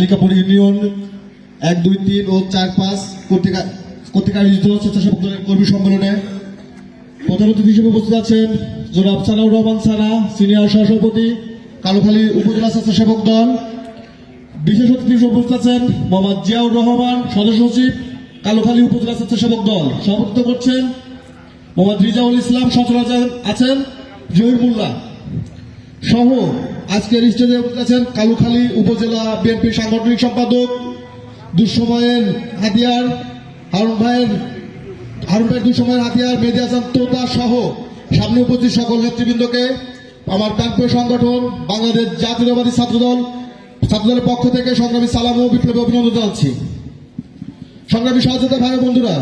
Kalikapur union এক, দুই, তিন ও চার, পাঁচ কর্তৃক আয়োজিত স্বেচ্ছাসেবক দলের কর্মী সম্মেলনে প্রধান অতিথি হিসেবে উপস্থিত আছেন জনাব সানাউর রহমান সানা সিনিয়র সহসভাপতি কালুখালী উপজেলা স্বেচ্ছাসেবক দল বিশেষ অতিথি হিসেবে উপস্থিত আছেন মোহাম্মদ জিয়াউর রহমান, সদস্য সচিব, কালুখালী উপজেলা স্বেচ্ছাসেবক দল সভাপতিত্ব করছেন মোহাম্মদ রিজাউল ইসলাম, সচরাচর আছেন জহির মোল্লা। সহ আজকের স্টেজে আছেন কালুখালী উপজেলা বিএনপির সাংগঠনিক সম্পাদক দুঃসময়ের হাতিয়ার, হারুন ভাইয়ের হারুন ভাইয়ের দুঃসময়ের হাতিয়ার মেহেদি হাসান তোতা সহ সামনে উপস্থিত সকল নেতৃবৃন্দকে, আমার প্রাণপ্রিয় সংগঠন, বাংলাদেশ জাতীয়তাবাদী ছাত্রদল, ছাত্রদলের পক্ষ থেকে সংগ্রামী সালাম ও বিপ্লবী অভিনন্দন জানাচ্ছি। সংগ্রামী সহযোগিতা ভাই বন্ধুরা,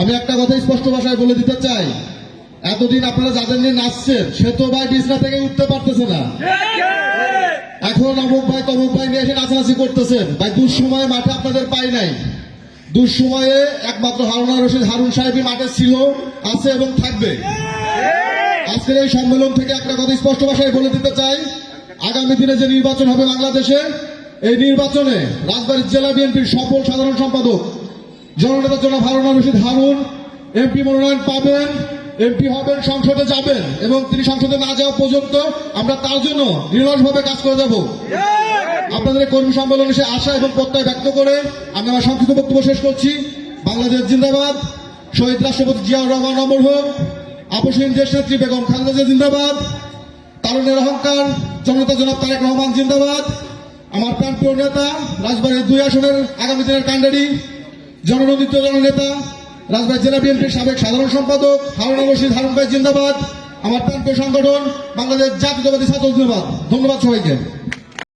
আমি একটা কথা স্পষ্ট ভাষায় বলে দিতে চাই। এতদিন আপনারা যাদের নিয়ে নাচছেন, সে তো ভাই বিছনা থেকে উঠতে পারতেছে না। এখন অমুক ভাই তমুক ভাই নিয়ে এসে নাচানাচি করতেছেন। ভাই, দুঃসময়ে মাঠে আপনাদের পাই নাই। দুঃসময়ে একমাত্র হারুনা রশিদ হারুন সাহেবই মাঠে ছিল, আছে এবং থাকবে। আজকের এই সম্মেলন থেকে একটা কথা স্পষ্ট ভাষায় বলে দিতে চাই। আগামী দিনে যে নির্বাচন হবে বাংলাদেশে, এই নির্বাচনে রাজবাড়ী জেলা বিএনপির সফল সাধারণ সম্পাদক, জননেতা জনাব হারুন রশিদ হারুন, এমপি মনোনয়ন পাবেন। এমপি হবেন, সংসদে যাবেন এবং তিনি সংসদে না যাওয়া পর্যন্ত আমরা তার জন্য নিরলসভাবে কাজ করে যাব। আপনাদের কর্মী সম্মেলনে সে আশা এবং প্রত্যয় ব্যক্ত করে আমি আমার সংক্ষিপ্ত বক্তব্য শেষ করছি। বাংলাদেশ জিন্দাবাদ। শহীদ রাষ্ট্রপতি জিয়াউর রহমান অমর হোক। আপসহীন দেশ নেত্রী বেগম খালেদা জিন্দাবাদ। তারুণের অহংকার, জনতা জনাব তারেক রহমান জিন্দাবাদ। আমার প্রাণপ্রিয় নেতা, রাজবাড়ির দুই আসনের আগামী দিনের কাণ্ডারি জননন্দিত জননেতা রাজবাড়ী জেলা বিএনপির সাবেক সাধারণ সম্পাদক হারুনা রশিদ হারুন ভাই জিন্দাবাদ। আমার প্রাণপ্রিয় সংগঠন বাংলাদেশ জাতীয়তাবাদী ছাত্র ধন্যবাদ ধন্যবাদ সবাইকে।